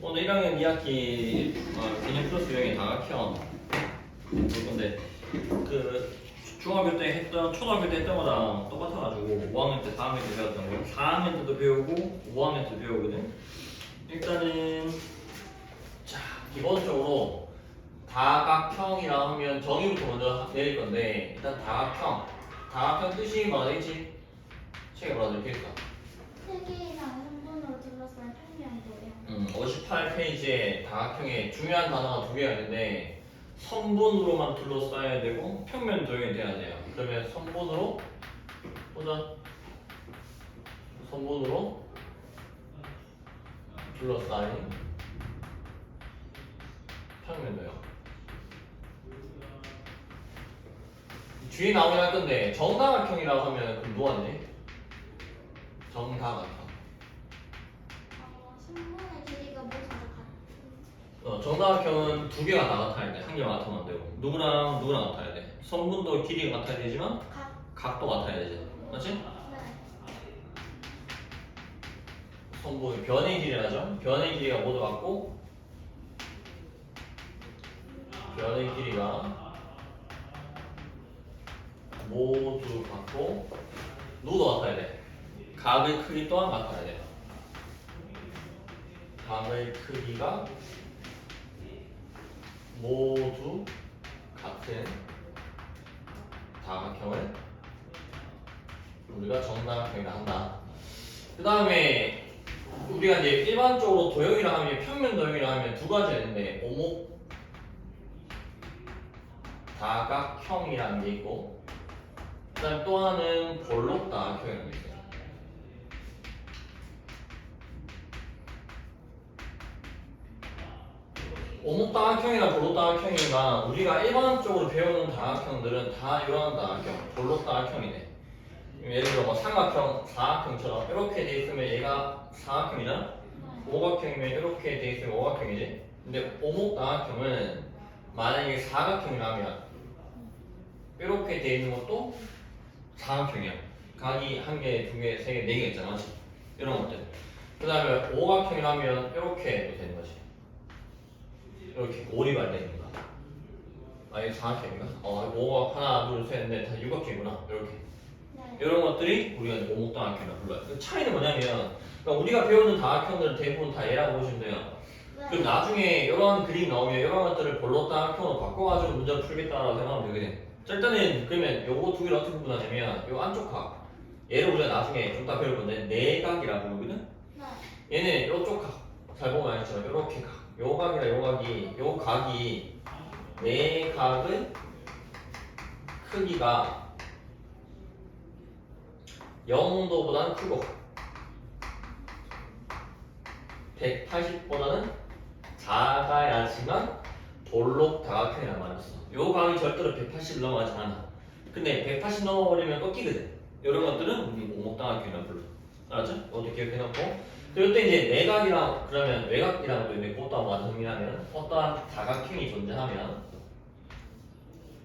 오늘 1학년 2학기 어, 개념 플러스 유형의 다각형 볼 건데 그 중학교 때 했던 초등학교 때 했던 거랑 똑같아가지고 5학년 때 4학년 때 배웠던 거 4학년 때도 배우고 5학년 때도 배우거든 일단은 자 기본적으로 다각형이라 하면 정의부터 먼저 내릴 건데 일단 다각형 다각형 뜻이 뭐가 되지? 책에 뭐라 적혀있어? 세계이랑 성분으로 둘러싼 평면도요. 음, 58페이지에 다각형에 중요한 단어가 두 개가 있는데 선분으로만 둘러싸여야 되고 평면 도형이 돼야 돼요. 그러면 선분으로 보자. 선분으로 둘러싸인 평면 도형. 뒤에 나오긴 할 건데 정다각형이라고 하면 그럼 되니? 정다각형. 어, 성분의 길이가 모두 다 같은. 어, 정다각형은 두 개가 다 같아야 돼. 한 개만 같으면 안 되고. 누구랑 누구랑 같아야 돼. 성분도 길이가 같아야 되지만 각. 각도 같아야 되지. 맞지? 네. 성분 변의 길이라죠. 변의 길이가 모두 같고 변의 길이가 모두 같고 누구도 같아야 돼. 각의 크기 또한 같아야 돼. 각의 크기가 모두 같은 다각형을 우리가 정다각형이라 한다. 그 다음에 우리가 이제 일반적으로 도형이라 하면 평면 도형이라 하면 두 가지가 있는데 오목 다각형이라는 게 있고 그다음 또 하나는 볼록 다각형이라는 게 있어요. 오목 다각형이나 볼록 다각형이나 우리가 일반적으로 배우는 다각형들은 다 이런 다각형, 볼록 다각형이네. 예를 들어 뭐 삼각형, 사각형처럼 이렇게 돼 있으면 얘가 사각형이잖아. 오각형이면 이렇게 돼 있으면 오각형이지. 근데 오목다각형은 만약에 사각형이라면 이렇게 돼 있는 것도 사각형이야. 각이 한 개, 두 개, 세 개, 네 개 있잖아? 이런 것들. 그 다음에 오각형이라면 이렇게 되는 거지. 이렇게 오리발 되는 거. 아, 이게 사각형인가? 어, 오각 하나, 둘, 셋, 넷, 다 육각형이구나. 이렇게. 네. 이런 것들이 우리가 이제 오목다각형이라고 불러요. 그 차이는 뭐냐면 그러니까 우리가 배우는 다각형들은 대부분 다 얘라고 보시면 돼요. 그럼 나중에 이런 그림 나오면 이런 것들을 볼록 다각형으로 바꿔가지고 문제를 풀겠다라고 생각하면 되거든. 자, 일단은 그러면 요거 두 개를 어떻게 구분하냐면 요 안쪽 각 얘를 우리가 나중에 좀 더 배울 건데 내각이라고 부르거든. 네. 얘는 요쪽 각, 잘 보면 알겠지만 요렇게 각, 요 각이랑 요 각이, 요 각이 내 각의 크기가 0도보다는 크고 180보다는 작아야지만 볼록 말을 써. 요 각이 절대로 180 넘어가지 않아. 근데 180 넘어버리면 꺾이거든. 이런 것들은 우리 오목다각형이라고 불러. 알았죠? 어디 기억해놓고. 또 이제 내각이랑 그러면 것도 있는데 그것도 한번 와서 정리하면 어떠한 다각형이 존재하면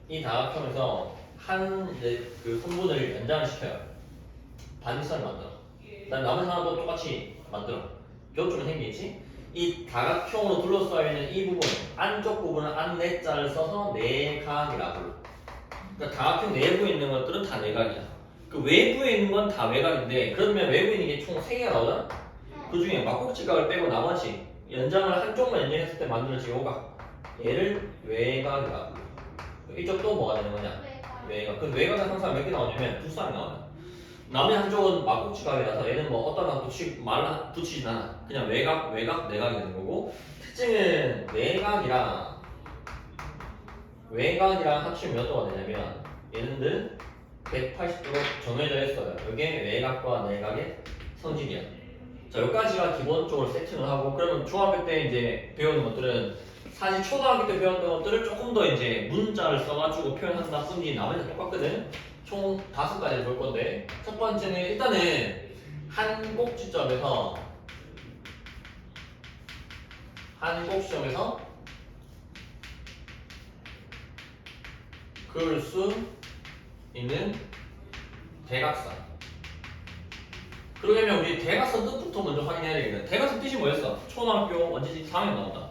이 다각형에서 한 이제 그 성분을 연장을 시켜요. 반지선을 만들어. 그다음 나머지 하나도 똑같이 만들어. 교점은 생기겠지? 이 다각형으로 둘러싸여 있는 이 부분, 안쪽 부분은 안내자를 써서 내각이라고. 그러니까 다각형 내부에 있는 것들은 다 내각이야. 그 외부에 있는 건 다 외곽인데 그러면 외부에 있는 게 총 3개가 나오잖아? 그 중에 막국지각을 빼고 나머지 연장을 한쪽만 연장했을 때 만들어진 요각 얘를 외곽이라고. 이쪽도 뭐가 되는 거냐? 네. 외곽. 그 외곽은 항상 몇 개 나오냐면 두 쌍이 나와요. 남의 한쪽은 막국지각이라서 얘는 뭐 어떤 각 붙이 말 붙이진 않아. 그냥 외곽, 외곽, 내각이 되는 거고 특징은 내각이랑 외곽이랑 합치면 몇 도가 되냐면 얘네들 180도로 정해져 있어요. 이게 외곽과 내각의 성질이야. 자, 여기까지가 기본적으로 세팅을 하고 그러면 중학교 때 이제 배우는 것들은 사실 초등학교 때 배웠던 것들을 조금 더 이제 문자를 써가지고 표현한다 뿐이지 나머지 다 똑같거든. 총 다섯 가지를 볼 건데 첫 번째는 일단은 한 꼭지점에서 한 꼭지점에서 그을 수 있는 대각선 그러려면 우리 대각선 뜻부터 먼저 확인해야 되겠네. 대각선 뜻이 뭐였어? 초등학교 언제지? 4학년 나온다.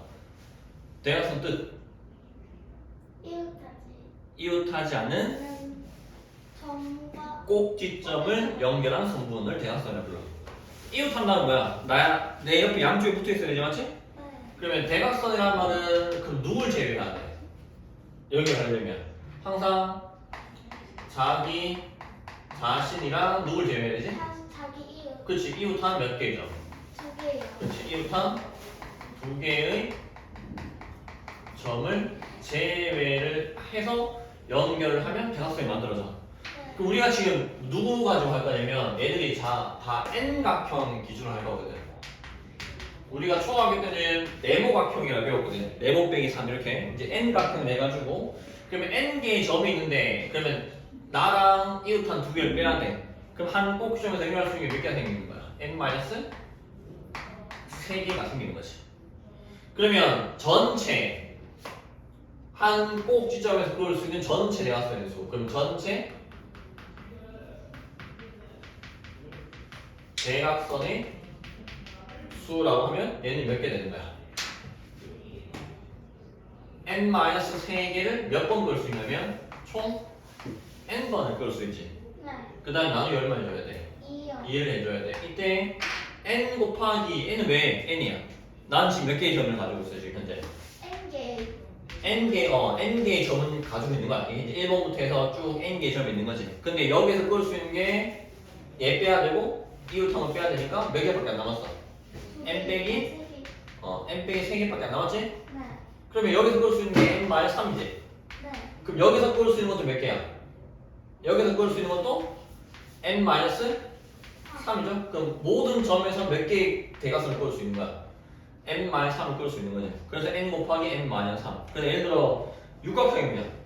대각선 뜻. 이웃하지. 이웃하지 않은 는 꼭지점을 연결한 선분을 대각선이라 불러. 이웃한다는 뭐야? 나야 내 옆에 양쪽에 붙어 있어야 되지 맞지? 네. 그러면 대각선이라는 말은 그럼 누굴 제외해야 돼? 연결하려면 항상 자기 자신이랑 누굴 제외해야 되지? 이웃 그렇지 이웃한 몇 개죠? 두 개요. 그렇지 이웃한 두 개의 점을 제외를 해서 연결을 하면 대각선이 만들어져. 네. 그럼 우리가 지금 누구 가지고 할 거냐면 애들이 다, 다 N각형 기준으로 할 거거든. 우리가 초등학교 때는 네모각형이라고 배웠거든. 네모 빼기 3 이렇게 이제 N각형 내가지고 그러면 N 개의 점이 있는데 그러면 나랑 이웃한 두 개를 빼야 돼. 그럼 한 꼭지점에서 연결할 수 있는 게 몇 개가 생기는 거야? N 마이너스 세 개가 생기는 거지. 그러면 전체 한 꼭지점에서 그을 수 있는 전체 대각선의 수. 그럼 전체 대각선의 수라고 하면 얘는 몇 개 되는 거야? n-3개를 몇 번 그을 수 있냐면 총 n번을 그을 수 있지. 네. 그 다음에 나누기 얼마 해줘야 돼? 이요. 2를 해줘야 돼. 이때 n 곱하기 n은 왜 n이야? 난 지금 몇 개의 점을 가지고 있어 지금 현재? N 개. n 개, 어, n 개의 점은 가지고 있는 거야. 이게 이제 1번부터 해서 쭉 n 개의 점이 있는 거지. 근데 여기서 끌 수 있는 게 얘 빼야 되고 이웃함을 빼야 되니까 몇 개밖에 안 남았어? 두 N 개, 빼기? 세 개. 어, n 빼기 3개밖에 안 남았지? 네. 그러면 여기서 끌 수 있는 게 n 마이너스 3이지. 네. 그럼 여기서 끌 수 있는 것도 몇 개야? 여기서 끌 수 있는 것도 n 마이너스 3이죠? 그럼 모든 점에서 몇 개의 대각선을 끌수 있는 거야? n 마이너스 3을 끌수 있는 거지. 그래서 n 곱하기 n 마이너스 3. 그래서 예를 들어 육각형이면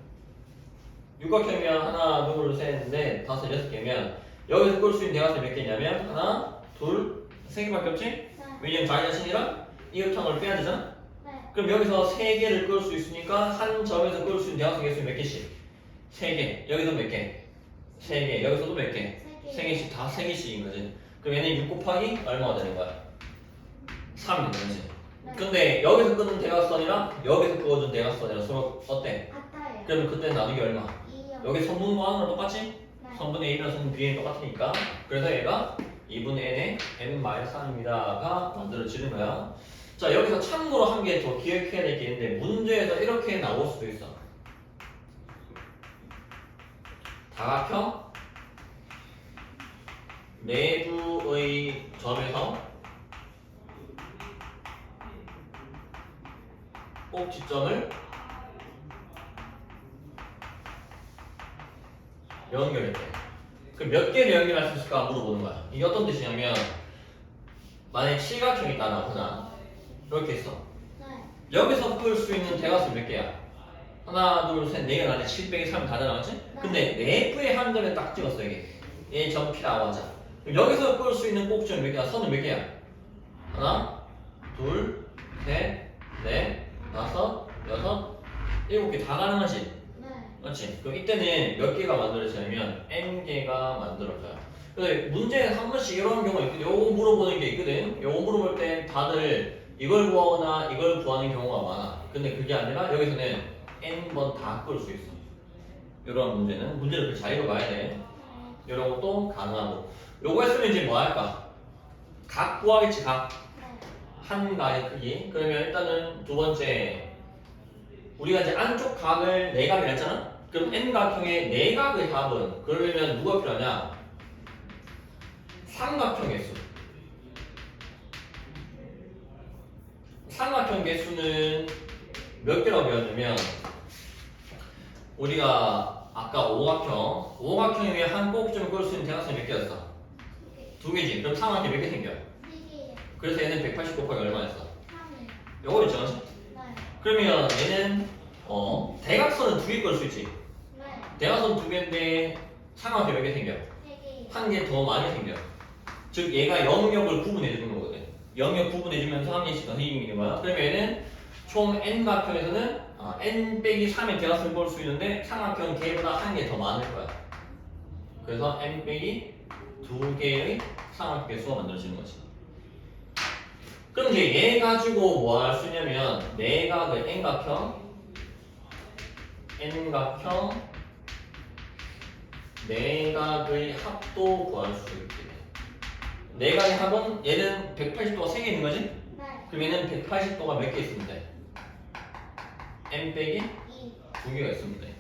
육각형이면 하나, 둘, 셋, 넷, 다섯, 여섯 개면 여기서 끌 수 있는 대각선이 몇 개냐면 하나, 둘, 세 개밖에 없지? 네. 왜냐면 자기 자신이랑 이웃함을 빼야 되잖아? 네. 그럼 여기서 세 개를 끌 수 있으니까 한 점에서 끌 수 있는 대각선 개수는 몇 개씩? 세 개. 여기서 몇 개? 세 개. 여기서도 몇 개? 세 개. 세 개씩 다 세 개씩인 거지. 그럼 얘는 6 곱하기 얼마가 되는 거야? 3이 되는 거지. 네. 근데 여기서 끊는 대각선이랑 여기서 그어준 대각선이랑 서로 어때? 같아요. 그러면 그때 나누기 얼마? 이요. 여기 선분 무한으로 똑같지? 네. 선분의 A랑 선분 B는 똑같으니까 그래서 얘가 2분의 N의 N-3입니다가 만들어지는 거야 자 여기서 참고로 한 개 더 기억해야 될 게 있는데 문제에서 이렇게 나올 수도 있어 다각형 내부의 점에서 꼭지점을 연결했대. 그럼 몇 개를 연결할 수 있을까 물어보는 거야. 이게 어떤 뜻이냐면 만약에 칠각형이 있다고 하나 이렇게 있어. 네. 여기서 풀 수 있는 대각선 몇 개야? 하나, 둘, 셋, 네 개가 나지 7 빼기 3이 다 나왔지? 근데 내부의 한 점에 딱 찍었어 이게. 얘점 P라고 하자. 여기서 끌수 있는 꼭지점 몇 개야? 선은 몇 개야? 하나, 둘, 셋, 넷, 다섯, 여섯, 일곱 개 다 가능하지? 네. 그렇지. 그럼 이때는 몇 개가 만들어지냐면 n 개가 만들어져요. 근데 문제에 한 번씩 이런 경우가 있거든. 요거 물어보는 게 있거든. 요거 물어볼 때 다들 이걸 구하거나 이걸 구하는 경우가 많아. 근데 그게 아니라 여기서는 n 번 다 끌 수 있어. 이런 문제는 문제를 그잘 읽어봐야 돼. 이런 것도 가능하고. 요거 했으면 이제 뭐 할까? 각 구하겠지 각. 네. 한 가의 크기. 그러면 일단은 두 번째 우리가 이제 안쪽 각을 네 각을 했잖아. 그럼 n 각형의 네 각의 합은 그러려면 누가 필요하냐? 삼각형 개수. 삼각형 개수는 몇 개라고 배웠냐면 우리가 아까 오각형, 오각형이면 한 꼭지점을 끌 수 있는 대각선이 몇 개였어? 두 개지. 그럼 삼각형 몇개 생겨? 네 개. 그래서 얘는 180 곱하기 얼마 였어? 삼. 요거 있죠? 네. 그러면 얘는 어 대각선은 두개끌수 있지. 네. 대각선 두 개인데 삼각형 몇개 생겨? 세 개. 한개 더 많이 생겨. 즉 얘가 영역을 구분해 주는 거거든. 영역 구분해 주면서 한 개씩 더 생기는 거야. 그러면 얘는 총 n 각형에서는 어, n 빼기 3의 대각선을 볼 수 있는데 삼각형 걔보다 한 개 더 많을 거야. 그래서 n 빼기 두 개의 삼각형의 수가 만들어지는 거지. 그럼 이제 얘 가지고 뭐 할 수 있냐면 내각의 N각형 N각형 내각의 합도 구할 수 있게 돼. 내각의 합은 얘는 180도가 3개 있는 거지? 네. 그럼 얘는 180도가 몇 개 있으면 돼? N 빼기 2. 두 개가 있으면 돼.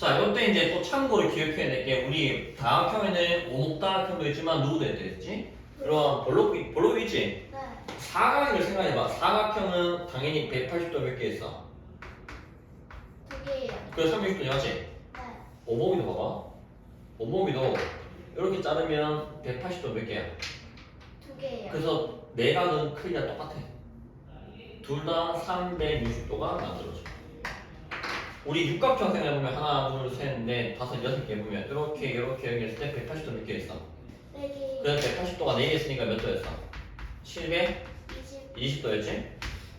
자, 이때 이제 또 참고로 기억해야 될 게 우리 다각형에는 오목다각형도 있지만 누구도 있지? 이런 볼록 볼록 있지? 네. 사각을 생각해봐. 사각형은 당연히 180도 몇 개 있어. 두 개예요. 그 360도 하지? 네. 오목이도 봐봐. 오목이도 이렇게 자르면 180도 몇 개야? 두 개예요. 그래서 내각은 크기가 똑같아. 둘 다 360도가 만들어져. 우리 육각형 생각해보면 하나, 둘, 셋, 넷, 다섯, 여섯 개 보면 이렇게 이렇게 여기 했을 때 180도 몇 개 있어? 네 개. 그래서 180도가 4개 있으니까 몇 도였어? 20. 720도였지?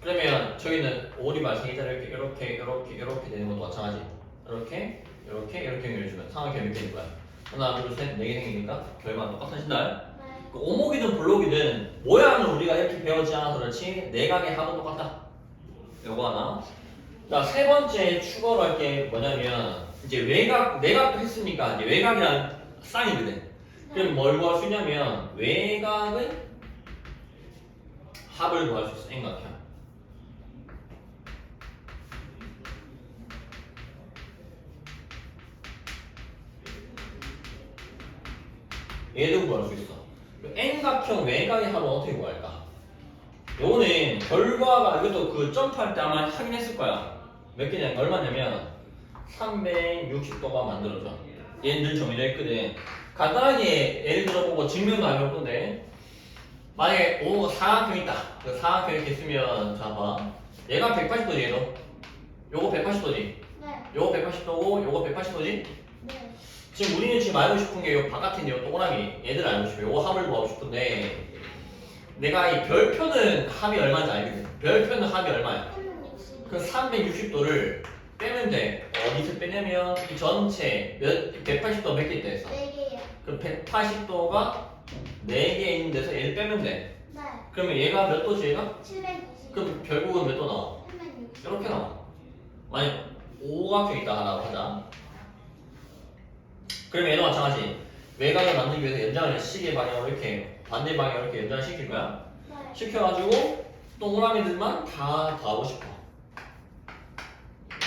그러면 저기는 오리발 세개짜리 이렇게 이렇게 이렇게 이렇게 되는 것도 마찬가지. 이렇게 이렇게 이렇게 연결해주면 삼각형 몇 개일 거야? 하나, 둘, 셋, 네 개 생기니까 결과는 똑같아진다. 네. 그 오목이든 블록이든 모양은 우리가 이렇게 배우지 않아서 그렇지 내각의 합은 똑같다. 요거 하나. 자, 세 번째 추가로 할 게 뭐냐면 이제 외곽, 내각도 했으니까 이제 외곽이란 쌍이거든. 그럼 뭘 구할 수 있냐면 외곽의 합을 구할 수 있어. N각형. 얘도 구할 수 있어. N각형 외곽의 합은 어떻게 구할까? 요거는 결과가 이것도 그 점프할 때 아마 하긴 했을 거야. 몇 개냐? 얼마냐면 360도가 만들어져. 얘는 늘 정해져 있거든. 간단하게 예를 들어보고 증명도 안 해볼 건데 만약에 오 사각형 있다. 그 사각형 이렇게 쓰면 자 봐. 얘가 180도지 얘도. 요거 180도지. 네. 요거 180도고 요거 180도지. 네. 지금 우리는 지금 알고 싶은 게 요 바깥에 있는 요 동그라미 얘들 알고 싶어요. 요거 합을 구하고 싶은데 내가 이 별표는 합이 얼마인지 알거든. 별표는 합이 얼마야? 360. 그 360도를 빼면 돼. 어디서 빼냐면 이 전체 몇 180도 몇 개 있다 했어. 네 개예요. 그럼 180도가 4개 있는 데서 얘를 빼면 돼. 네. 그러면 얘가 몇 도지 얘가? 790. 그럼 결국은 몇 도 나와? 360. 이렇게 나와. 만약 오각형 있다 하라고 하자. 그러면 얘도 마찬가지. 외곽을 만들기 위해서 연장을 시계 방향으로 이렇게 반대 방향으로 이렇게 연장을 시킬 거야. 네. 시켜가지고 동그라미들만 다 더하고 싶어.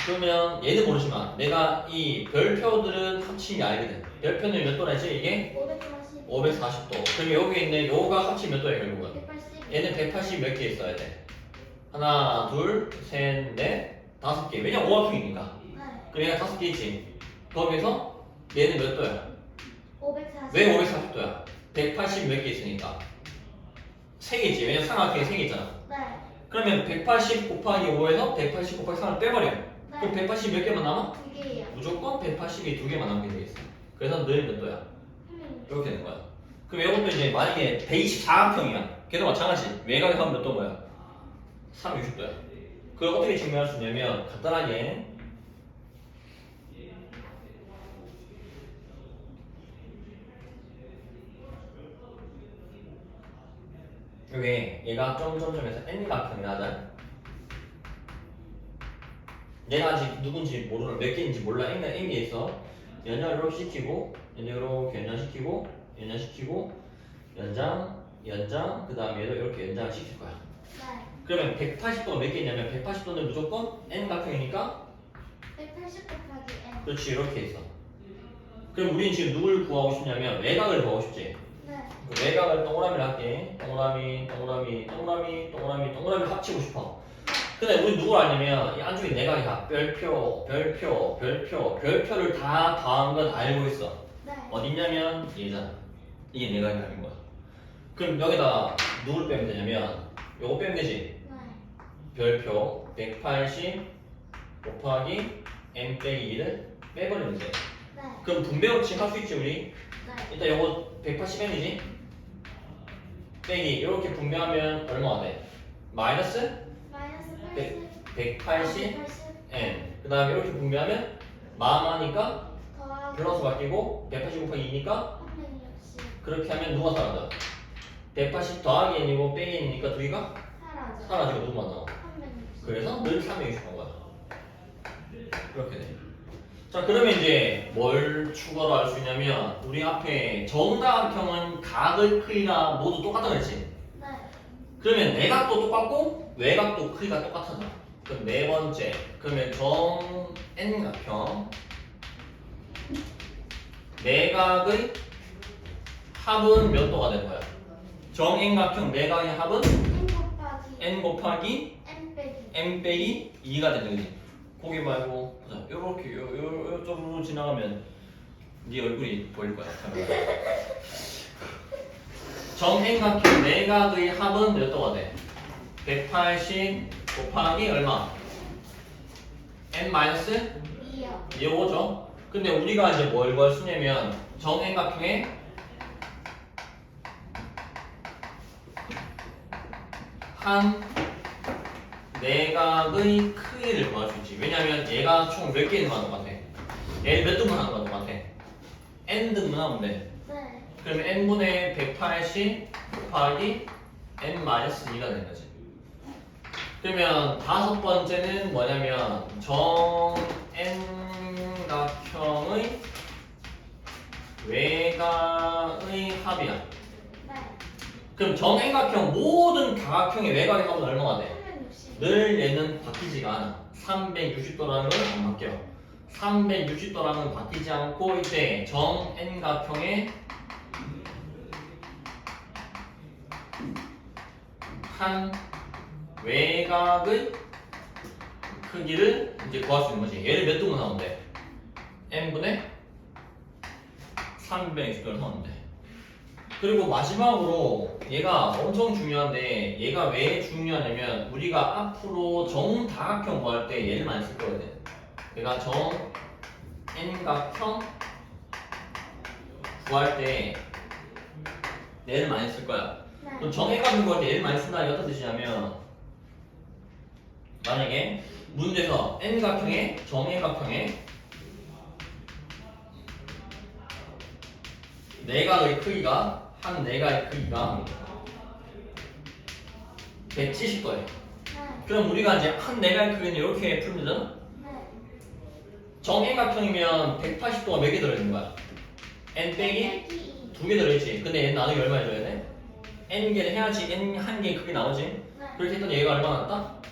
그러면 얘는 모르지만 내가 이 별표들은 합친 게 아니거든. 별표는 몇 도라 했지 이게? 540. 540도. 그럼 여기 있는 요가 합친 몇 도야 결국은? 180. 얘는 180 몇 개 있어야 돼. 하나, 둘, 셋, 넷, 다섯 개. 왜냐 오각형이니까. 네. 그럼 얘가 다섯 개 있지. 거기서 얘는 몇 도야? 540. 왜 540도야? 180 몇 개 있으니까. 세 개지. 왜냐 삼각형이 세개 있잖아. 네. 그러면 180 곱하기 5에서 180 곱하기 3을 빼버려. 그럼 네. 180 몇 개만 남아? 두 개예요. 무조건 180이 두 개만 남게 돼 있어. 그래서 늘몇 도야? 360. 이렇게 되는 거야. 그럼 이것도 이제 만약에 124각형이야. 걔도 마찬가지. 외곽에 하면 몇도 뭐야? 360도야. 그걸 어떻게 증명할 수 있냐면 간단하게 여기 얘가 점점점에서 n각형이라 하잖아. 얘가 아직 누군지 모르는 몇 개인지 몰라. n개 있어. 연장을 시키고 연장 이렇게 연장시키고 연장시키고 연장 연장 그 다음에 얘도 이렇게 연장을 시킬 거야. 네. 그러면 180도가 몇 개냐면 180도는 무조건 n각형이니까 180 곱하기 n. 그렇지 이렇게 있어. 그럼 우리는 지금 누굴 구하고 싶냐면 외곽을 구하고 싶지. 네. 그 외곽을 동그라미를 할게. 동그라미, 동그라미, 동그라미, 동그라미, 동그라미 합치고 싶어. 근데 우리 누굴 아냐면 이 안쪽에 내각이야. 별표, 별표, 별표, 별표를 다 더한 건 알고 있어. 네. 어딨냐면 얘잖아. 이게 내각이라는 거야. 그럼 여기다 누굴 빼면 되냐면 요거 빼면 되지. 네. 별표 180 곱하기 n 빼기 2를 빼버리면 돼. 네. 그럼 분배 법칙 할 수 있지 우리? 네. 일단 요거 180n이지? 빼기 이렇게 분배하면 얼마가 돼? 마이너스 마이너스 백- 80. 180 180. n 그 다음에 이렇게 분배하면 마마니까 더하기 플러스 바뀌고 180 곱하기 2니까 360. 그렇게 하면 누가 사라져? 180 더하기 n이고 빼기 n이니까 두 개가 사라져. 사라지고 누구만 나와? 360. 그래서 늘 360한 거야. 이렇게 돼. 자, 그러면 이제 뭘 추가로 알수 있냐면 우리 앞에 정다각형은 각의 크기가 모두 똑같다 그랬지? 네. 그러면 내각도 똑같고 외각도 크기가 똑같아져. 그럼 네 번째. 그러면 정 n각형 내각의 합은 몇 도가 되는 거야? 정 n각형 내각의 합은 n 곱하기 n 빼기. m 빼기 2가 되는 거지. 거기 말고 보자. 요렇게 요, 요, 요 쪽으로 지나가면 네 얼굴이 보일 거야. 카메라에. 정행각형 내각의 합은 몇 도가 돼? 180 곱하기 얼마? n 마이너스 2요. 이거죠. 근데 우리가 이제 뭘 구할 수냐면 정행각형의 한 내각의 크기를 구할 수 있지. 왜냐면 얘가 총 몇 개 있는 거랑 똑같아. 얘몇 등분 하는 거랑 똑같아. n 등분 하면 돼. 네. 그러면 n분의 180 곱하기 n 마이너스 2가 되는 거지. 그러면 다섯 번째는 뭐냐면 정 n각형의 외곽의 합이야. 네. 그럼 정 n각형 모든 다각형의 외곽의 합은 얼마가 돼? 360. 늘 얘는 바뀌지가 않아. 360도라는 건 안 바뀌어. 360도라는 바뀌지 않고 이제 정 n각형의 한 외곽의 크기를 이제 구할 수 있는 거지. 얘를 몇 등분 돼? n분의 360도를 하면 돼. 그리고 마지막으로 얘가 엄청 중요한데 얘가 왜 중요하냐면 우리가 앞으로 정다각형 구할 때 얘를 많이 쓸 거거든. 얘가 정 n각형 구할 때 얘를 많이 쓸 거야. 네. 그럼 정 n각형 구할 때 얘를 많이 쓴다는 게 어떤 뜻이냐면 만약에 문제에서 n각형의 정 n각형의 내각의 크기가 한 내각의 크기가 170도예요. 네. 그럼 우리가 이제 한 내각의 크기는 이렇게 풀면 되잖아? 네. 정행각형이면 180도가 몇 개 들어있는 거야? n 빼기 빼기 두 개 들어있지. 근데 n 나누기 얼마 해줘야 돼? n 개를 해야지 n 한 개의 크기 나오지. 2. 네. 그렇게 했더니 얘가 얼마 났다?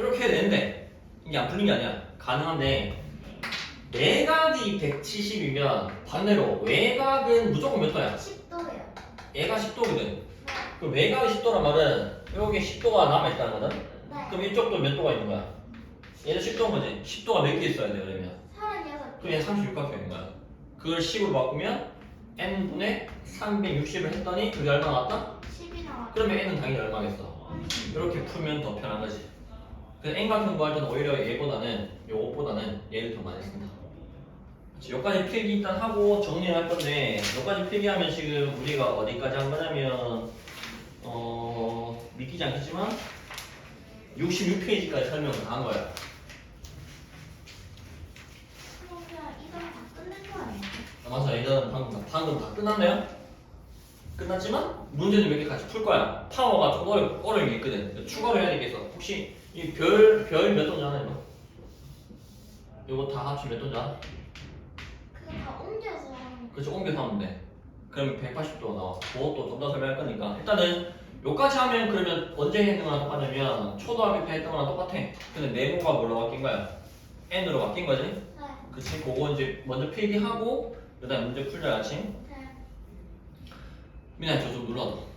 170. 이렇게 해야 되는데 이게 안 풀린 게 아니야. 가능한데 내각이 170이면 반대로 외각은 무조건 몇 도야? 10도요. 얘가 10도거든. 네. 그 외곽이 10도란 말은 여기 10도가 남아있다는 거든? 네. 그럼 이쪽도 몇 도가 있는 거야? 얘는 10도인 거지? 10도가 몇 개 있어야 돼 그러면 36. 그럼 얘는 36각형인 거야 그걸 10으로 바꾸면 n분의 360을 했더니 그게 얼마 나왔다? 10이 나왔. 그러면 n은 당연히 얼마겠어? 이렇게 풀면 더 편한 거지 그래서 n각형 구할 때는 오히려 얘보다는 요것보다는 얘를 더 많이 쓴다. 그치, 여기까지 필기 일단 하고 정리할 건데 여기까지 필기하면 지금 우리가 어디까지 한 거냐면 어 믿기지 않겠지만 66페이지까지 설명을 다한 거야. 이건? 아, 맞아. 예전은 방금 다, 방금 다 끝났네요. 끝났지만 문제는 몇 개 같이 풀 거야. 파워가 좀 어려, 어려움이 있거든. 추가로 해야 되겠어 혹시 이 별 별몇 아나 이거? 이거 다 합치면 몇 알아? 그거 다 옮겨서 하는 거. 그래서 옮겨서 하면 돼. 그러면 180도 나와. 그것도 좀 더 설명할 거니까. 일단은 요까지 하면 그러면 언제 했는 거랑 똑같냐면 초등학교 때 했던 거랑 똑같아. 근데 네모가 뭘로 바뀐 거야? n으로 바뀐 거지? 네. 그치? 그거 이제 먼저 필기하고 그 다음 문제 풀자 같이. 네. 민아 저좀 눌러줘.